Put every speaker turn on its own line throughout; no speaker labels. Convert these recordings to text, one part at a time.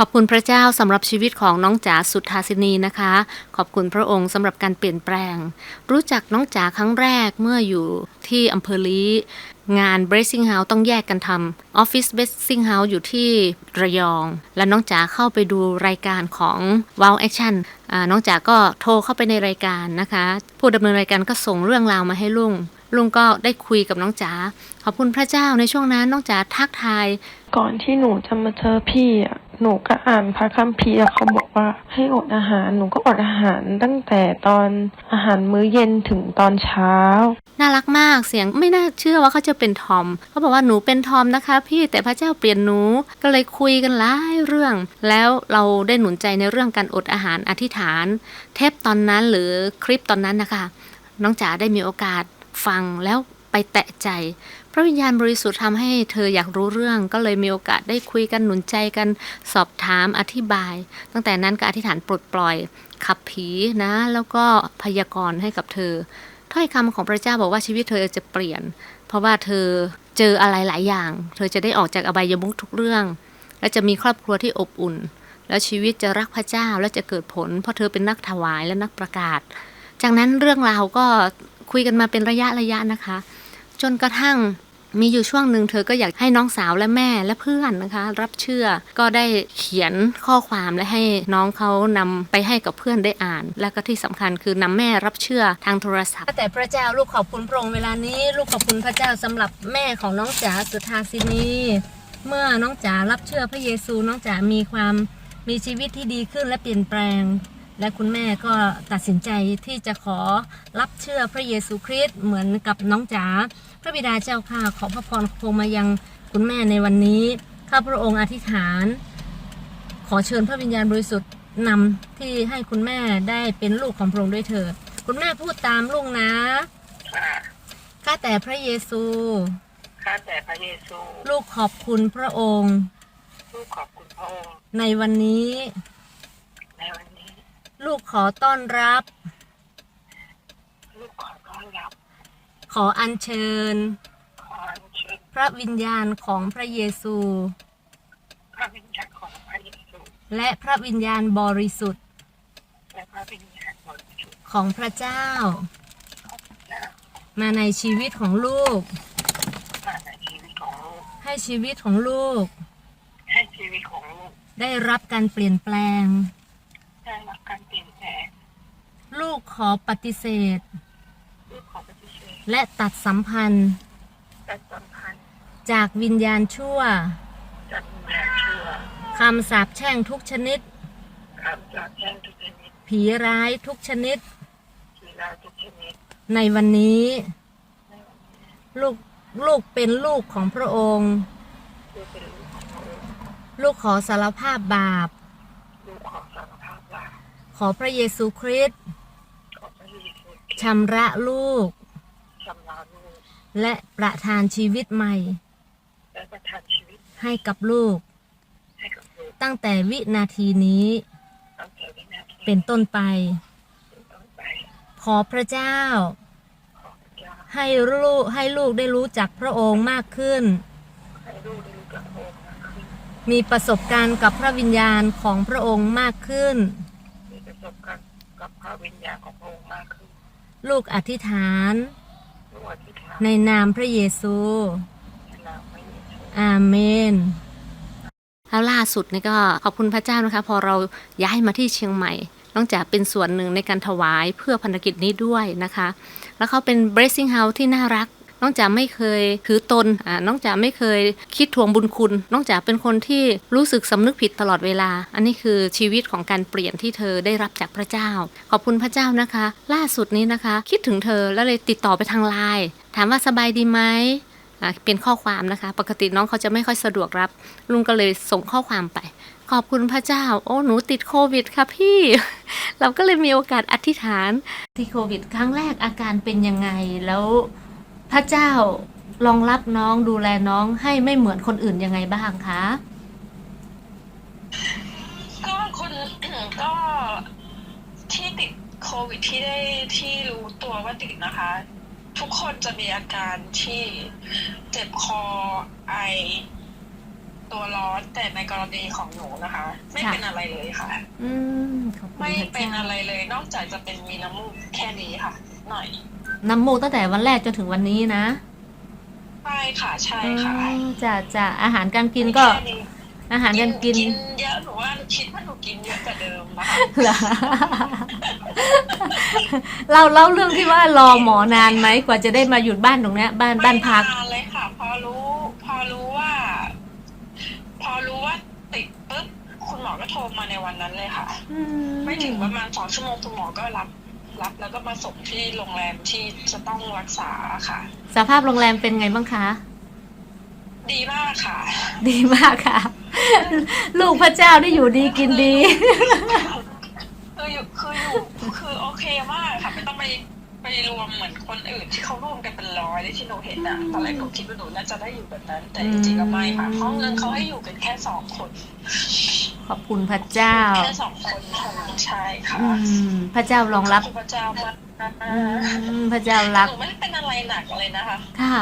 ขอบคุณพระเจ้าสำหรับชีวิตของน้องจ๋าสุทธาสินีนะคะ ขอบคุณพระองค์สำหรับการเปลี่ยนแปลง รู้จักน้องจ๋าครั้งแรกเมื่ออยู่ที่อำเภอลีงาน Bracing House ต้องแยกกันทำ Office Bracing House อยู่ที่ระยอง และน้องจ๋าเข้าไปดูรายการของ Wow Action อ่าน้องจ๋าก็โทรเข้าไปในรายการนะคะ ผู้ดำเนินรายการก็ส่งเรื่องราวมาให้ลุงลุงก็ได้คุยกับน้องจ๋าขอบคุณพระเจ้าในช่วงนั้นน้องจ๋าทักทาย
ก่อนที่หนูจะมาเจอพี่อะ หนูก็อ่านพระคัมภีร์เขาบอกว่า ให้อดอาหารหนูก็อดอาหารตั้งแต่ตอนอาหารมื้อเย็นถึงตอนเช้า
น่ารักมากเสียงไม่น่าเชื่อว่าเขาจะเป็นทอมเขาบอกว่าหนูเป็นทอมนะคะ พี่แต่พระเจ้าเปลี่ยนหนูก็เลยคุยกันหลายเรื่อง แล้วเราได้หนุนใจในเรื่องการอดอาหารอธิษฐาน เทปตอนนั้นหรือคลิปตอนนั้นนะคะ น้องจ๋าได้มีโอกาสฟังแล้ว ไปแตะใจ พระวิญญาณบริสุทธิ์ทำให้เธออยากรู้เรื่องก็เลยมีโอกาสได้คุยกันหนุนใจกันสอบถามอธิบาย ตั้งแต่นั้นก็อธิษฐานปลดปล่อยขับผีนะ แล้วก็พยากรณ์ให้กับเธอ ถ้อยคำของพระเจ้าบอกว่าชีวิตเธอจะเปลี่ยน เพราะว่าเธอเจออะไรหลายอย่าง เธอจะได้ออกจากอบายมุขทุกเรื่อง และจะมีครอบครัวที่อบอุ่น แล้วชีวิตจะรักพระเจ้าและจะเกิดผล เพราะเธอเป็นนักถวายและนักประกาศ จากนั้นเรื่องราวก็คุยกันมาเป็นระยะระยะนะคะ จนกระทั่งมีอยู่ช่วงหนึ่งเธอก็อยากให้น้องสาวและแม่และเพื่อนนะคะ รับเชื่อก็ได้เขียนข้อความและให้น้องเขานำไปให้กับเพื่อนได้อ่าน และก็ที่สำคัญคือนำแม่รับเชื่อทางโทรศัพท์ แต่พระเจ้าลูกขอบคุณพระองค์เวลานี้ลูกขอบคุณพระเจ้าสำหรับแม่ของน้องจ๋าสุธาสินีเมื่อน้องจ๋ารับเชื่อพระเยซูน้องจ๋ามีความมีชีวิตที่ดีขึ้นและเปลี่ยนแปลงและคุณแม่ก็ตัดสินใจที่จะขอรับเชื่อพระเยซูคริสต์เหมือนกับน้องจ๋า พระบิดาเจ้าข้าขอพระพรคงมายังคุณแม่ในวันนี้ ข้าพระองค์อธิษฐาน ขอเชิญพระวิญญาณบริสุทธิ์นำที่ให้คุณแม่ได้เป็นลูกของพระองค์ด้วยเถิด คุณแม่พูดตามลุงนะ
ค่ะ
ข้าแต่พระเยซู
ข้าแต่พระเยซู
ลูกขอบคุณพระองค์
ลูกขอบคุณพระองค์
ในวันนี้
ในวันนี้
ลูกขอต้อนรับ
ลูกขอต้อนรับ
ขออัญเชิญ
ขออัญเชิญ
พระวิญญาณของพระเยซู
พระวิญญาณของพระเยซู
และพระวิญญาณบริสุทธิ์
และพระวิญญาณบริสุทธิ์
ของพระเจ้า
ของพระเจ้า
มาในชีวิตของลูก
มาในชีวิตของลูก
ให้ชีวิตของลูก
ให้ชีวิตของลูก
ได้รับการเปลี่ยนแปลง
ได้รับการเปลี่ยนแปลง
ลูกขอปฏิเสธ
ลูกขอปฏิเสธ
และตัดสัมพันธ์
และสัมพันธ์
จากวิญญาณชั่ว
จากวิญญาณชั่ว
คำสาปแช่งทุกชนิด
คำสาปแช่งทุกชนิด
ผีร้ายทุกชนิด
ทีลาทุกชนิด
ในวันนี้
ในวันนี้
ลูกลูกเป็นลูกของพระองค์
ลูกเป็นลูกของพระองค์
ลูกขอสารภาพบาป
ลูกขอสารภาพบาป
ขอพระเยซูคริสต์
ขอพระเยซู
ชำระลูก
ชำระลูก
และประทานชีวิตใหม่
และประทานชีวิต
ให้กับลูก
ให้กับลูก
ตั้งแต่วินาทีนี้
ตั้งแต่วินาที
เป็นต้นไป
เป็นต้นไป
ขอพระเจ้า
ขอพระเจ้า
ให้ลูกให้ลูกได้รู้จักพระองค์มากขึ้น
ให้ลูกได้รู้จักพระองค์มากขึ้น
มีประสบการณ์กับพระวิญญาณของพระองค์มากขึ้น
มีประสบการณ์กับพระวิญญาณของพระองค์มากขึ้น
ลูกอธิษฐาน
น
ในนามพระเยซู
ในนามพระเยซู
อาเมนแล้วล่าสุดนี่ก็ขอบคุณพระเจ้านะคะ พอเราย้ายมาที่เชียงใหม่น้องจ๋าเป็นส่วนหนึ่งในการถวายเพื่อพันธกิจนี้ด้วยนะคะ แล้วเขาเป็น blessing house ที่น่ารัก น้องจ๋าไม่เคยถือตนอ่าน้องจ๋าไม่เคยคิดทวงบุญคุณ น้องจ๋าเป็นคนที่รู้สึกสำนึกผิดตลอดเวลา อันนี้คือชีวิตของการเปลี่ยนที่เธอได้รับจากพระเจ้า ขอบคุณพระเจ้านะคะ ล่าสุดนี้นะคะ คิดถึงเธอแล้วเลยติดต่อไปทางไลน์ถามว่าสบายดีไหมเป็นข้อความนะคะ ปกติน้องเขาจะไม่ค่อยสะดวกรับ ลุงก็เลยส่งข้อความไป ขอบคุณพระเจ้า โอ้หนูติดโควิดค่ะพี่ เราก็เลยมีโอกาสอธิษฐานที่โควิด ครั้งแรกอาการเป็นยังไงแล้ว พระเจ้ารองรับน้องดูแลน้องให้ไม่เหมือนคนอื่นยังไงบ้างคะ
ก็คนก็ที่ติดโควิดที่ได้ที่รู้ตัวว่าติดนะคะ ทุกคนจะมีอาการที่เจ็บคอไอตัวร้อนแต่ในกรณีของหนูนะคะ ไม่
ค่ะ
เป็นอะไรเลยค่ะ
อืมขอบคุณ
ไม่
พระ
เป็น
เจ้า
อะไรเลย นอกจากจะเป็นมีน้ำมูกแค่นี้ค่ะ หน่อย
น้ำมูกตั้งแต่วันแรกจนถึงวันนี้นะ
ใช่ค่ะใช่ค่ะ
อืมจะจะอาหารการกินก็
แค่นี้
อาหารการกิน
กิน เยอะหนูว่าคิดว่าหนูกินเยอะกว่าเดิมนะคะ
เหรอเราเล่าเรื่องที่ว่ารอหมอนานไหมกว่าจะได้มาหยุดบ้านตรงเนี้ยบ้านบ้านพัก
ไม่นานเลยค่ะ พอรู้ พอรู้ว่า พอรู้ว่าติดปุ๊บคุณหมอก็โทรมาในวันนั้นเลยค่ะ ไม่ถึงประมาณสองชั่วโมงคุณหมอก็รับ รับแล้วก็มาส่งที่โรงแรมที่จะต้องรักษาค่ะ
สภาพโรงแรมเป็นไงบ้างคะ
ดีมากค่ะ
ดีมากค่ะ ลูกพระเจ้าได้อยู่ดีกินดี
คืออยู่คืออยู่คือโอเคมากค่ะไม่ต้องไปไปรวมเหมือนคนอื่นที่เขารวมกันเป็นร้อยที่หนูเห็นอะตอนแรกหนูคิดว่าหนูน่าจะได้อยู่แบบนั้น แต่จริงๆแล้วไม่ค่ะห้องนึงเขาให้อยู่กันแค่สองคน
ขอบคุณพระเจ้า
แค่สองคนเท่านั้นใช่ค่ะ
อืมพระเจ้ารองรับ
ขอบคุณพระเจ้ามาก
อืมพระเจ้ารัก
หนูไม่ได้เป็นอะไรหนักเลยนะคะ
ค่ะ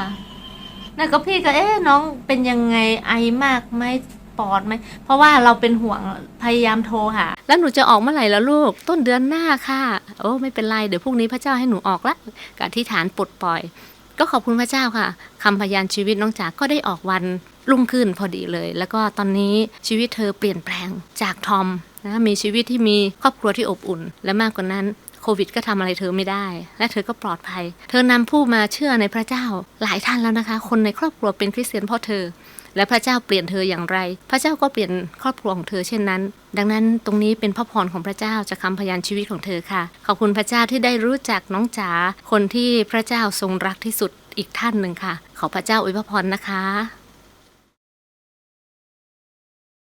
นั่นก็พี่ก็เอ๊ะน้องเป็นยังไงไอมากไหมปอดไหมเพราะว่าเราเป็นห่วงพยายามโทรหาแล้วหนูจะออกเมื่อไหร่แล้วลูกต้นเดือนหน้าค่ะ โอ้ไม่เป็นไรเดี๋ยวพรุ่งนี้พระเจ้าให้หนูออกละกับที่ฐานปลดปล่อย ก็ขอบคุณพระเจ้าค่ะคำพยานชีวิตน้องจ๋าก็ได้ออกวัน รุ่งขึ้นพอดีเลย แล้วก็ตอนนี้ชีวิตเธอเปลี่ยนแปลงจากทอมนะมีชีวิตที่มีครอบครัวที่อบอุ่น และมากกว่านั้นโควิดก็ทำอะไรเธอไม่ได้ และเธอก็ปลอดภัย เธอนำผู้มาเชื่อในพระเจ้าหลายท่านแล้วนะคะ คนในครอบครัวเป็นคริสเตียนเพราะเธอ และพระเจ้าเปลี่ยนเธออย่างไร พระเจ้าก็เปลี่ยนครอบครัวของเธอเช่นนั้น ดังนั้นตรงนี้เป็นพระพรของพระเจ้าจากคำพยานชีวิตของเธอค่ะ ขอบคุณพระเจ้าที่ได้รู้จักน้องจ๋าคนที่พระเจ้าทรงรักที่สุดอีกท่านหนึ่งค่ะ ขอพระเจ้าอวยพรนะคะ